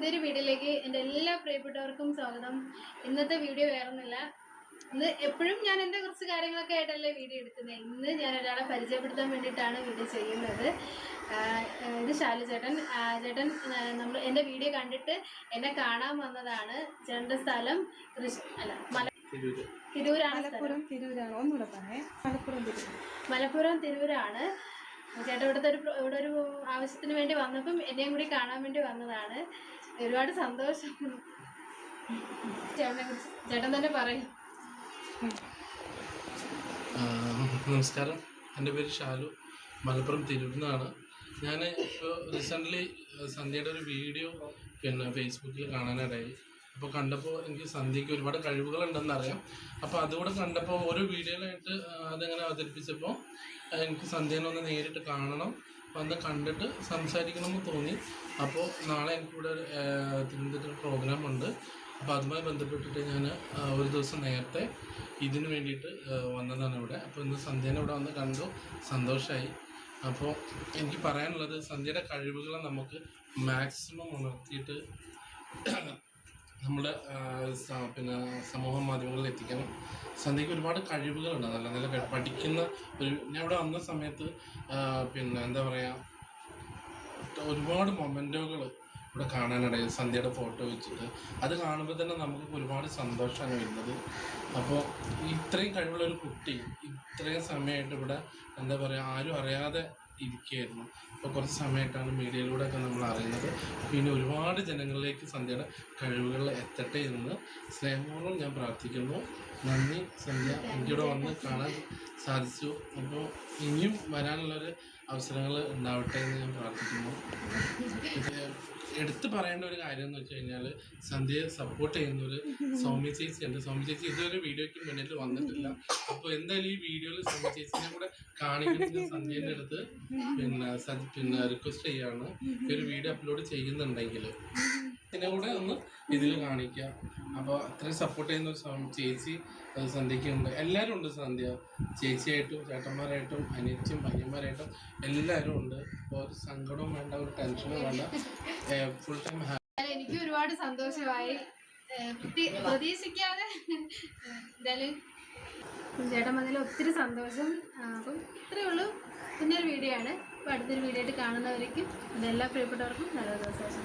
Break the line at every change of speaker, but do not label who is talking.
പുതിയൊരു വീഡിയോയിലേക്ക് എന്റെ എല്ലാ പ്രിയപ്പെട്ടവർക്കും സ്വാഗതം. ഇന്നത്തെ വീഡിയോ വേറൊന്നുമില്ല. ഇന്ന് എപ്പോഴും ഞാൻ എന്റെ കുറച്ച് കാര്യങ്ങളൊക്കെ ആയിട്ടല്ലേ വീഡിയോ എടുക്കുന്നത് ഇന്ന് ഞാൻ ഒരാളെ പരിചയപ്പെടുത്താൻ വേണ്ടിയിട്ടാണ് വീഡിയോ ചെയ്യുന്നത്. ഇത് ശാലു ചേട്ടൻ. ചേട്ടൻ നമ്മൾ എന്റെ വീഡിയോ കണ്ടിട്ട് എന്നെ കാണാൻ വന്നതാണ്. ചേട്ടന്റെ സ്ഥലം അല്ല മല
തിരൂര്.
തിരൂരാണ്
മലപ്പുറം തിരൂരാണ്. ഒന്നുകൂടെ പറഞ്ഞേ മലപ്പുറം തിരൂർ
മലപ്പുറം തിരൂരാണ്. ചേട്ടൻ ഇവിടുത്തെ ഒരു ഇവിടെ ഒരു ആവശ്യത്തിന് വേണ്ടി വന്നപ്പം എന്നെയും കൂടി കാണാൻ വേണ്ടി വന്നതാണ്. ഒരുപാട് സന്തോഷം. ചേട്ടനെ കുറിച്ച് ചേട്ടൻ തന്നെ പറയും.
നമസ്കാരം. എന്റെ പേര് ഷാലു. മലപ്പുറം തിരൂരിന്നാണ്. ഞാൻ ഇപ്പോൾ റീസെന്റ്ലി സന്ധ്യയുടെ ഒരു വീഡിയോ പിന്നെ ഫേസ്ബുക്കിൽ കാണാനിടയായി. അപ്പോൾ കണ്ടപ്പോൾ എനിക്ക് സന്ധ്യയ്ക്ക് ഒരുപാട് കഴിവുകളുണ്ടെന്ന് അറിയാം അപ്പോൾ അതുകൂടെ കണ്ടപ്പോൾ ഓരോ വീഡിയോയിലായിട്ട് അതെങ്ങനെ അവതരിപ്പിച്ചപ്പോൾ എനിക്ക് സന്ധ്യനെ ഒന്ന് നേരിട്ട് കാണണം വന്ന് കണ്ടിട്ട് സംസാരിക്കണമെന്ന് തോന്നി. അപ്പോൾ നാളെ എനിക്കിവിടെ തിരുവനന്തപുരത്ത് പ്രോഗ്രാം ഉണ്ട്. അപ്പോൾ അതുമായി ബന്ധപ്പെട്ടിട്ട് ഞാൻ ഒരു ദിവസം നേരത്തെ ഇതിന് വേണ്ടിയിട്ട് വന്നതാണ് ഇവിടെ. അപ്പോൾ ഇന്ന് സന്ധ്യനെ ഇവിടെ വന്ന് കണ്ടു. സന്തോഷമായി അപ്പോൾ എനിക്ക് പറയാനുള്ളത് സന്ധ്യയുടെ കഴിവുകളെ നമുക്ക് മാക്സിമം ഉണർത്തിയിട്ട് നമ്മുടെ പിന്നെ സമൂഹ മാധ്യമങ്ങളിൽ എത്തിക്കണം സന്ധ്യയ്ക്ക് ഒരുപാട് കഴിവുകളുണ്ട്. നല്ല നല്ല പഠിക്കുന്ന ഒരു ഞാൻ ഇവിടെ വന്ന സമയത്ത് പിന്നെ എന്താ പറയുക ഒരുപാട് മൊമെന്റുകൾ ഇവിടെ കാണാനിടയിൽ സന്ധ്യയുടെ ഫോട്ടോ വെച്ചിട്ട്. അത് കാണുമ്പോൾ തന്നെ നമുക്ക് ഒരുപാട് സന്തോഷമാണ് വരുന്നത്. അപ്പോൾ ഇത്രയും കഴിവുള്ള ഒരു കുട്ടി ഇത്രയും സമയമായിട്ട് ഇവിടെ എന്താ പറയുക ആരും അറിയാതെ ഇരിക്കുകയായിരുന്നു. അപ്പോൾ കുറച്ച് സമയമായിട്ടാണ് മീഡിയയിലൂടെ ഒക്കെ പിന്നെ ഒരുപാട് ജനങ്ങളിലേക്ക് സന്ധ്യയുടെ കഴിവുകൾ എത്തട്ടെ എന്ന് സ്നേഹപൂർവം ഞാൻ പ്രാർത്ഥിക്കുന്നു. നന്ദി സന്ധ്യ. എനിക്കിവിടെ വന്ന് കാണാൻ സാധിച്ചു. അപ്പോൾ ഇനിയും വരാനുള്ളൊരു അവസരങ്ങൾ ഉണ്ടാവട്ടെ എന്ന് ഞാൻ പ്രാർത്ഥിക്കുന്നു. എടുത്തു പറയേണ്ട ഒരു കാര്യം എന്ന് വെച്ച് കഴിഞ്ഞാൽ സന്ധ്യയെ സപ്പോർട്ട് ചെയ്യുന്ന ഒരു സൗമ്യ ചേച്ചി ഉണ്ട്. സൗമ്യ ചേച്ചി ഇതുവരെ വീഡിയോയ്ക്ക് മുന്നിൽ വന്നിട്ടില്ല. അപ്പോൾ എന്തായാലും ഈ വീഡിയോയിൽ സൗമ്യ ചേച്ചിനെ കൂടെ കാണിക്കുന്ന സന്ധ്യയുടെ അടുത്ത് പിന്നെ പിന്നെ റിക്വസ്റ്റ് ചെയ്യാണ്. ഒരു വീഡിയോ അപ്ലോഡ് ചെയ്യുന്നുണ്ടെങ്കിൽ ഇതിനെ കൂടെ ഒന്ന് ഇതിൽ കാണിക്കുക അപ്പോൾ അത്രയും സപ്പോർട്ട് ചെയ്യുന്ന ഒരു ചേച്ചി അത് സന്ധ്യയ്ക്ക് ഉണ്ട് എല്ലാവരും ഉണ്ട് സന്ധ്യ. ചേച്ചിയായിട്ടും ചേട്ടന്മാരായിട്ടും അനിയച്ചും പയ്യന്മാരായിട്ടും എല്ലാവരും ഉണ്ട്. അപ്പോൾ ഒരു സങ്കടവും വേണ്ട ഒരു ടെൻഷനും വേണ്ട. ഫുൾ ടൈം
എനിക്ക് ഒരുപാട് സന്തോഷമായി. പ്രതി- പ്രതീക്ഷിക്കാതെ എന്തായാലും ചേട്ടൻ വന്നതിൽ ഒത്തിരി സന്തോഷം. അപ്പം ഇത്രയേ ഉള്ളൂ. പിന്നെ ഒരു വീഡിയോ ആണ്. അപ്പോൾ അടുത്തൊരു വീഡിയോ ആയിട്ട് കാണുന്നവരേക്കും എല്ലാ പ്രിയപ്പെട്ടവർക്കും നല്ല ദിവസം